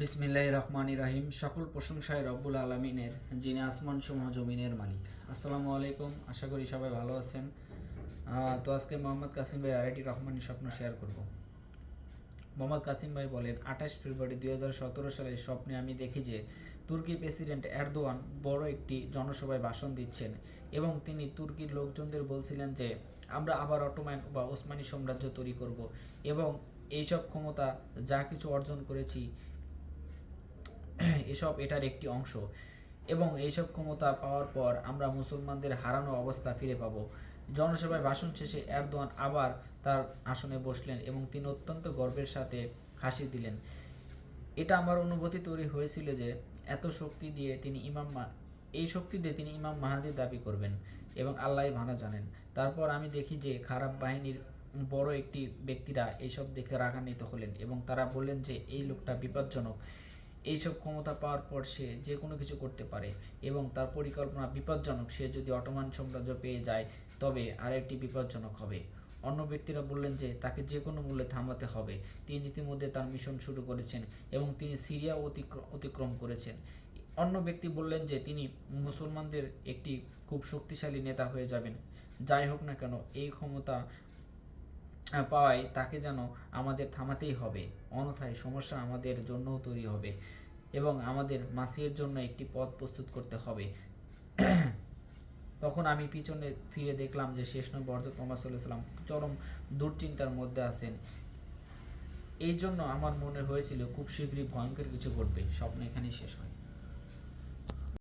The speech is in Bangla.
বিসমিল্লাহ রহমান রাহিম। সকল প্রশংসায় রব্বুল আলমিনের, যিনি আসমান সমূহ জমিনের মালিক। আসসালামু আলাইকুম, আশা করি সবাই ভালো আছেন। তো আজকে মোহাম্মদ কাসিম ভাই আরেকটি রহমানি স্বপ্ন শেয়ার করব। মোহাম্মদ কাসিম ভাই বলেন, আঠাশ ফেব্রুয়ারি দুই হাজার সতেরো সালে স্বপ্নে আমি দেখি যে তুর্কি প্রেসিডেন্ট এরদোয়ান বড় একটি জনসভায় ভাষণ দিচ্ছেন এবং তিনি তুর্কির লোকজনদের বলছিলেন যে, আমরা আবার অটোম্যান বা ওসমানী সাম্রাজ্য তৈরি করব এবং এইসব ক্ষমতা যা কিছু অর্জন করেছি এসব এটার একটি অংশ। এবং এইসব ক্ষমতা পাওয়ার পর আমরা মুসলমানদের হারানো অবস্থা ফিরে পাব। জনসভায় ভাষণ শেষে এরদোয়ান আবার তার আসনে বসলেন এবং তিনি অত্যন্ত গর্বের সাথে হাসি দিলেন। এটা আমার অনুভূতি তৈরি হয়েছিল যে এত শক্তি দিয়ে তিনি ইমাম এই শক্তি দিয়ে তিনি ইমাম মাহাদির দাবি করবেন এবং আল্লাহ ভালো জানেন। তারপর আমি দেখি যে খারাপ বাহিনীর বড় একটি ব্যক্তিরা এইসব দেখে রাগান্বিত হলেন এবং তারা বললেন যে, এই লোকটা বিপজ্জনক। এইসব ক্ষমতা পাওয়ার পর সে যে কোনো কিছু করতে পারে এবং তার পরিকল্পনা বিপজ্জনক। সে যদি অটোমান সাম্রাজ্য পেয়ে যায়, তবে আরেকটি বিপজ্জনক হবে। অন্য ব্যক্তিরা বললেন যে, তাকে যে কোনো মূল্যে থামাতে হবে। তিনি ইতিমধ্যে তার মিশন শুরু করেছেন এবং তিনি সিরিয়া অতিক্র- অতিক্রম করেছেন। অন্য ব্যক্তি বললেন যে, তিনি মুসলমানদের একটি খুব শক্তিশালী নেতা হয়ে যাবেন। যাই হোক না কেন, এই ক্ষমতা পাওয়ায় তাকে যেন আমাদের থামাতেই হবে। অন্যথায় সমস্যা আমাদের জন্যও তৈরি হবে এবং আমাদের মাসির জন্য একটি পথ প্রস্তুত করতে হবে। তখন আমি পিছনে ফিরে দেখলাম যে শেষ নবী হজরত মোহাম্মদ চরম দুশ্চিন্তার মধ্যে আছেন। এই জন্য আমার মনে হয়েছিল খুব শীঘ্রই ভয়ঙ্কর কিছু ঘটবে। স্বপ্ন এখানেই শেষ হয়।